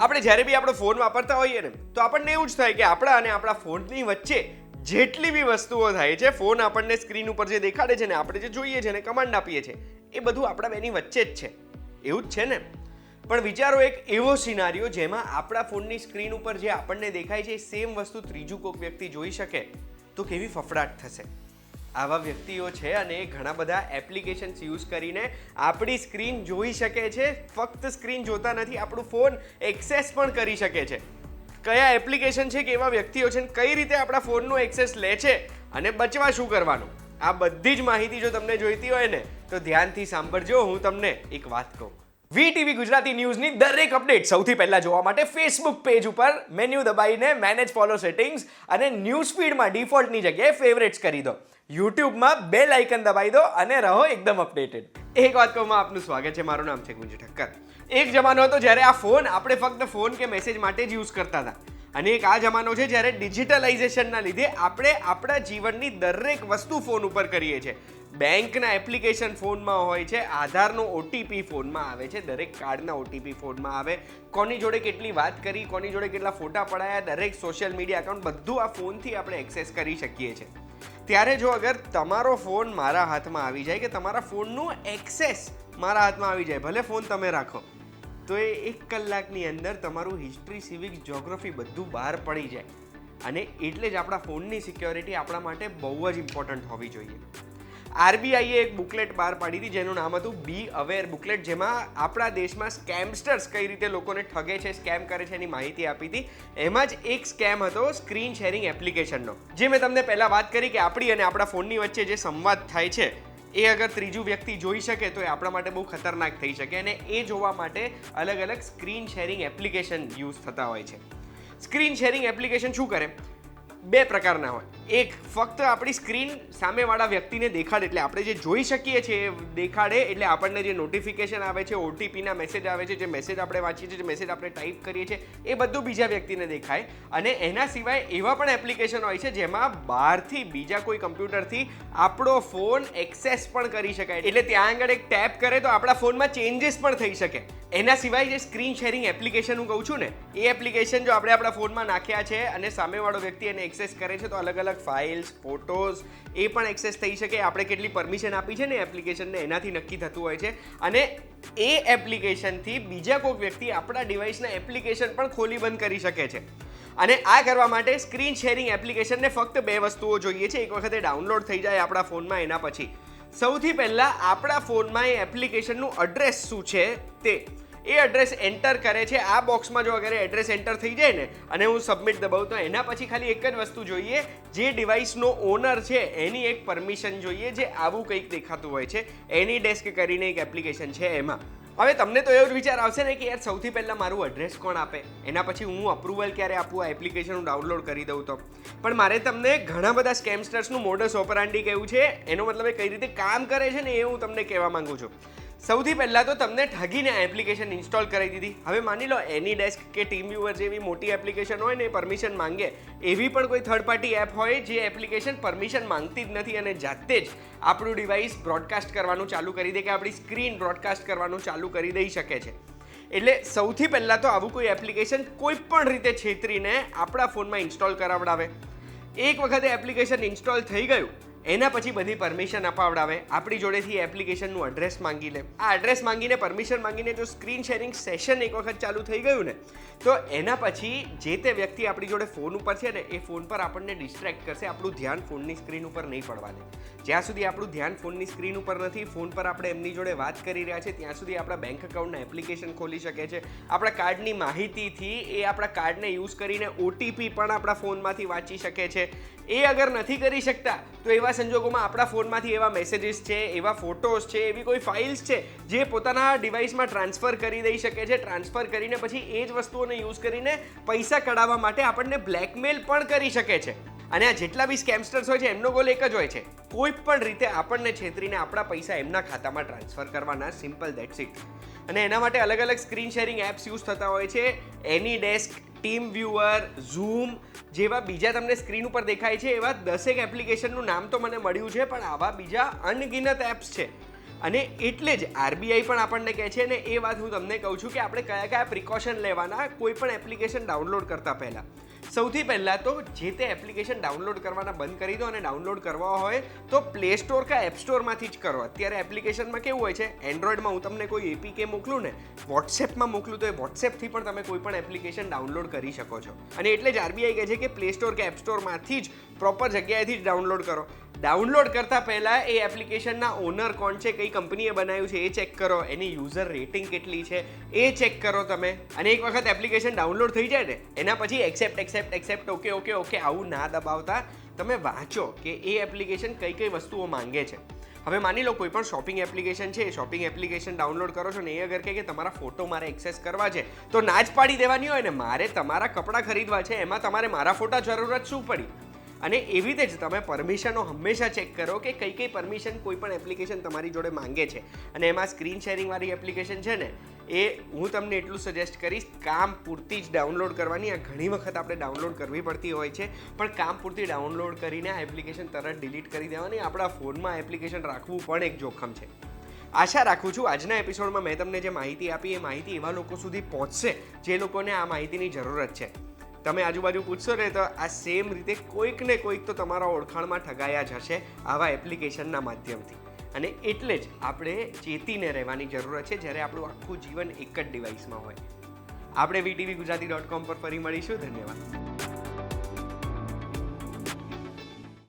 આપણે જ્યારે બી આપણો ફોન વાપરતા હોઈએ ને, તો આપણને એવું જ થાય કે આપણા અને આપણા ફોનની વચ્ચે જેટલી બી વસ્તુઓ થાય છે, ફોન આપણને સ્ક્રીન ઉપર જે દેખાડે છે ને, આપણે જે જોઈએ છે ને, કમાન્ડ આપીએ છીએ એ બધું આપણા બેની વચ્ચે જ છે. એવું જ છે ને? પણ વિચારો એક એવો સિનારીઓ જેમાં આપણા ફોનની સ્ક્રીન ઉપર જે આપણને દેખાય છે સેમ વસ્તુ ત્રીજું કોઈક વ્યક્તિ જોઈ શકે, તો કેવી ફફડાટ થશે? આવા વ્યક્તિઓ છે અને એ ઘણા બધા એપ્લિકેશન્સ યુઝ કરીને આપણી સ્ક્રીન જોઈ શકે છે. ફક્ત સ્ક્રીન જોતા નથી, આપણું ફોન એક્સેસ પણ કરી શકે છે. કયા એપ્લિકેશન છે કે એવા વ્યક્તિઓ છે ને કઈ રીતે આપણા ફોનનો એક્સેસ લે છે, અને બચવા શું કરવાનું? આ બધી જ માહિતી જો તમને જોઈતી હોય ને, તો ધ્યાનથી સાંભળજો. હું તમને એક વાત કહું. વીટીવી ગુજરાતી ન્યૂઝની દરેક અપડેટ સૌથી પહેલાં જોવા માટે ફેસબુક પેજ ઉપર મેન્યુ દબાઈને મેનેજ ફોલો સેટિંગ્સ અને ન્યૂઝ ફીડમાં ડિફોલ્ટની જગ્યાએ ફેવરેટ્સ કરી દો. યુટ્યુબમાં બેલ આઇકન દબાઈ દો અને રહો એકદમ અપડેટેડ એક વાત કહું આપનું સ્વાગત છે. મારું નામ છે ગુંજ ઠક્કર. એક જમાનો હતો જ્યારે આ ફોન આપણે ફક્ત ફોન કે મેસેજ માટે જ યુઝ કરતા હતા. અને એક આ જમાનો છે જ્યારે ડિજિટલાઇઝેશનના લીધે આપણે આપણા જીવનની દરેક વસ્તુ ફોન ઉપર કરીએ છીએ. બેંકના એપ્લિકેશન ફોનમાં હોય છે, આધારનો ઓટીપી ફોનમાં આવે છે, દરેક કાર્ડના ઓટીપી ફોનમાં આવે. કોની જોડે કેટલી વાત કરી, કોની જોડે કેટલા ફોટા પડાયા, દરેક સોશિયલ મીડિયા એકાઉન્ટ બધું આ ફોનથી આપણે એક્સેસ કરી શકીએ છીએ ત્યારે જો અગર તમારો ફોન મારા હાથમાં આવી જાય કે તમારા ફોનનું એક્સેસ મારા હાથમાં આવી જાય, ભલે ફોન તમે રાખો, તો એ એક કલાકની અંદર તમારું હિસ્ટ્રી સિવિક્સ જ્યોગ્રાફી બધું બહાર પડી જાય. અને એટલે જ આપણા ફોનની સિક્યોરિટી આપણા માટે બહુ જ ઇમ્પોર્ટન્ટ હોવી જોઈએ. આરબીઆઈએ એક બુકલેટ બહાર પાડી હતી, જેનું નામ હતું બી અવેર બુકલેટ, જેમાં આપણા દેશમાં સ્કેમસ્ટર્સ કઈ રીતે લોકોને ઠગે છે, સ્કેમ કરે છે એની માહિતી આપી હતી. એમાં જ એક સ્કેમ હતો સ્ક્રીન શેરિંગ એપ્લિકેશનનો. જે મેં તમને પહેલાં વાત કરી કે આપણી અને આપણા ફોનની વચ્ચે જે સંવાદ થાય છે, એ અગર ત્રીજું વ્યક્તિ જોઈ શકે તો એ આપણા માટે બહુ ખતરનાક થઈ શકે અને એ જોવા માટે અલગ અલગ સ્ક્રીન શેરિંગ એપ્લિકેશન યુઝ થતા હોય છે. સ્ક્રીન શેરિંગ એપ્લિકેશન શું કરે? બે પ્રકારના હોય. એક ફક્ત આપણી સ્ક્રીન સામેવાળા વ્યક્તિને દેખાડે એટલે આપણે જે જોઈ શકીએ છીએ, દેખાડે એટલે આપણને જે નોટિફિકેશન આવે છે ઓટીપીના મેસેજ આવે છે, જે મેસેજ આપણે વાંચીએ છીએ, જે મેસેજ આપણે ટાઈપ કરીએ છીએ, એ બધું બીજા વ્યક્તિને દેખાય. અને એના સિવાય એવા પણ એપ્લિકેશન હોય છે જેમાં બહારથી બીજા કોઈ કમ્પ્યુટરથી આપણો ફોન એક્સેસ પણ કરી શકાય. એટલે ત્યાં આગળ એક ટેપ કરે તો આપણા ફોનમાં ચેન્જીસ પણ થઈ શકે. એના સિવાય જે સ્ક્રીન શેરિંગ એપ્લિકેશન હું કહું છું ને, એ એપ્લિકેશન જો આપણે આપણા ફોનમાં નાખ્યા છે અને સામેવાળો વ્યક્તિ એને એક્સેસ કરે છે તો અલગ અલગ ફાઇલ્સ ફોટોઝ એ પણ એક્સેસ થઈ શકે. આપણે કેટલી પરમિશન આપી છે ને એપ્લિકેશનને એનાથી નક્કી થતું હોય છે. અને એ એપ્લિકેશનથી બીજા કોઈક વ્યક્તિ આપણા ડિવાઇસના એપ્લિકેશન પણ ખોલી બંધ કરી શકે છે. અને આ કરવા માટે સ્ક્રીન શેરિંગ એપ્લિકેશનને ફક્ત બે વસ્તુઓ જોઈએ છે. એક વખતે ડાઉનલોડ થઈ જાય આપણા ફોનમાં, એના પછી. સૌથી પહેલાં આપણા ફોનમાં એ એપ્લિકેશનનું એડ્રેસ શું છે તે એ એડ્રેસ એન્ટર કરે છે. આ બોક્સમાં જો અગર એડ્રેસ એન્ટર થઈ જાય ને, અને હું સબમિટ દબાવું, તો એના પછી ખાલી એક જ વસ્તુ જોઈએ. જે ડિવાઇસનો ઓનર છે, એની એક પરમિશન જોઈએ જે આવું કંઈક દેખાતું હોય છે. એની ડેસ્ક કરીને એક એપ્લિકેશન છે એમાં. હવે તમને તો એવો જ વિચાર આવશે ને કે યાર, સૌથી પહેલાં મારું એડ્રેસ કોણ આપે? એના પછી હું અપ્રુવલ ક્યારે આપું? આ એપ્લિકેશન હું ડાઉનલોડ કરી દઉં તો. પણ મારે તમને ઘણા બધા સ્કેમસ્ટર્સનું મોડસ ઓપરાન્ડી કહેવું છે. એનો મતલબ એ કઈ રીતે કામ કરે છે ને એ હું તમને કહેવા માંગુ છું. સૌથી પહેલાં તો તમને ઠગીને એપ્લિકેશન ઇન્સ્ટોલ કરી દીધી. હવે માની લો એની ડેસ્ક કે ટીમ વ્યુઅર જેવી મોટી એપ્લિકેશન હોય ને પરમિશન માંગે, એવી પણ કોઈ થર્ડ પાર્ટી એપ હોય જે એપ્લિકેશન પરમિશન માંગતી જ નથી અને જાતે જ આપણું ડિવાઇસ બ્રોડકાસ્ટ કરવાનું ચાલુ કરી દે કે આપણી સ્ક્રીન બ્રોડકાસ્ટ કરવાનું ચાલુ કરી દઈ શકે છે. એટલે સૌથી પહેલાં તો આવું કોઈ એપ્લિકેશન કોઈ પણ રીતે છેતરીને આપણા ફોનમાં ઇન્સ્ટોલ કરાવડાવે. એક વખતે એપ્લિકેશન ઇન્સ્ટોલ થઈ ગયું એના પછી બધી પરમિશન અપાવડાવે. આપણી જોડેથી એપ્લિકેશનનું એડ્રેસ માંગી લે. આ એડ્રેસ માંગીને પરમિશન માંગીને જો સ્ક્રીન શેરિંગ સેશન એક વખત ચાલુ થઈ ગયું ને, તો એના પછી જે તે વ્યક્તિ આપણી જોડે ફોન ઉપર છે ને, એ ફોન પર આપણને ડિસ્ટ્રેક્ટ કરશે. આપણું ધ્યાન ફોનની સ્ક્રીન ઉપર નહીં પડવા જ્યાં સુધી આપણું ધ્યાન ફોનની સ્ક્રીન ઉપર નથી ફોન પર આપણે એમની જોડે વાત કરી રહ્યા છે ત્યાં સુધી આપણા બેંક એકાઉન્ટના એપ્લિકેશન ખોલી શકે છે. આપણા કાર્ડની માહિતીથી એ આપણા કાર્ડને યુઝ કરીને ઓટીપી પણ આપણા ફોનમાંથી વાંચી શકે છે. એ અગર નથી કરી શકતા, તો એવા સંજોગોમાં આપણા ફોનમાંથી એવા મેસેજીસ છે, એવા ફોટોસ છે, એવી કોઈ ફાઇલ્સ છે, જે પોતાના ડિવાઇસમાં ટ્રાન્સફર કરી દઈ શકે છે. ટ્રાન્સફર કરીને પછી એ જ વસ્તુઓને યુઝ કરીને પૈસા કઢાવવા માટે આપણને બ્લેકમેલ પણ કરી શકે છે. અને આ જેટલા બી સ્કેમસ્ટર્સ હોય છે, એમનો ગોલ એક જ હોય છે. કોઈ પણ રીતે આપણને છેતરીને આપણા પૈસા એમના ખાતામાં ટ્રાન્સફર કરવાના. સિમ્પલ દેટ્સ ઇટ અને એના માટે અલગ અલગ સ્ક્રીન શેરિંગ એપ્સ યુઝ થતા હોય છે. AnyDesk TeamViewer, Zoom જેવા બીજા તમને સ્ક્રીન ઉપર દેખાય છે, એવા દસેક એપ્લિકેશનનું નામ તો મને મળ્યું છે, પણ આવા બીજા અનગિનત એપ્સ છે. અને એટલે જ આરબીઆઈ પણ આપણને કહે છે ને એ વાત હું તમને કહું છું કે આપણે કયા કયા પ્રિકોશન લેવાના, કોઈ પણ એપ્લિકેશન ડાઉનલોડ કરતા પહેલાં. સૌથી પહેલાં તો જે તે એપ્લિકેશન ડાઉનલોડ કરવાના બંધ કરી દો અને ડાઉનલોડ કરવા હોય તો પ્લે સ્ટોર કે એપ સ્ટોરમાંથી જ કરો. અત્યારે એપ્લિકેશનમાં કેવું હોય છે? એન્ડ્રોઈડમાં હું તમને કોઈ એપીકે મોકલું ને વોટ્સએપમાં મોકલું તો એ વોટ્સએપથી પણ તમે કોઈ પણ એપ્લિકેશન ડાઉનલોડ કરી શકો છો. અને એટલે જ આરબીઆઈ કહે છે કે પ્લે સ્ટોર કે એપ સ્ટોરમાંથી જ પ્રોપર જગ્યાએથી જ ડાઉનલોડ કરો. ડાઉનલોડ કરતાં પહેલાં એ એપ્લિકેશનના ઓનર કોણ છે, કઈ કંપનીએ બનાવ્યું છે, એ ચેક કરો. એની યુઝર રેટિંગ કેટલી છે, એ ચેક કરો તમે. અને એક વખત એપ્લિકેશન ડાઉનલોડ થઈ જાય ને, એના પછી accept accept accept okay okay okay આવું ના દબાવતા તમે વાંચો કે એ એપ્લિકેશન કઈ કઈ વસ્તુઓ માંગે છે. હવે માની લો કોઈ પણ શોપિંગ એપ્લિકેશન છે શોપિંગ એપ્લિકેશન ડાઉનલોડ કરો છો ને, એ અગર કે તમારા ફોટો મારે એક્સેસ કરવા છે, તો ના જ પાડી દેવાની હોય ને, મારે તમારા કપડાં ખરીદવા છે, એમાં તમારે મારા ફોટા જરૂરત શું પડી? અને એવી રીતે જ તમે પરમિશનો હંમેશા ચેક કરો કે કઈ કઈ પરમિશન કોઈ પણ એપ્લિકેશન તમારી જોડે માંગે છે. અને એમાં સ્ક્રીન શેરિંગવાળી એપ્લિકેશન છે ને, એ હું તમને એટલું સજેસ્ટ કરીશ, કામ પૂરતી જ ડાઉનલોડ કરવાની. આ ઘણી વખત આપણે ડાઉનલોડ કરવી પડતી હોય છે, પણ કામ પૂરતી ડાઉનલોડ કરીને આ એપ્લિકેશન તરત ડિલીટ કરી દેવાની. આપણા ફોનમાં એપ્લિકેશન રાખવું પણ એક જોખમ છે. આશા રાખું છું આજના એપિસોડમાં મેં તમને જે માહિતી આપી, એ માહિતી એવા લોકો સુધી પહોંચશે જે લોકોને આ માહિતીની જરૂરત છે. તમે આજુબાજુ પૂછશો ને તો આ સેમ રીતે કોઈક ને કોઈક તો તમારા ઓળખાણમાં ઠગાયા જ હશે આવા એપ્લિકેશનના માધ્યમથી. અને એટલે જ આપણે ચેતીને રહેવાની જરૂરત છે જ્યારે આપણું આખું જીવન એક જ ડિવાઇસમાં હોય. આપણે વીટીવી ગુજરાતી ડોટ કોમ પર ફરી મળીશું. ધન્યવાદ.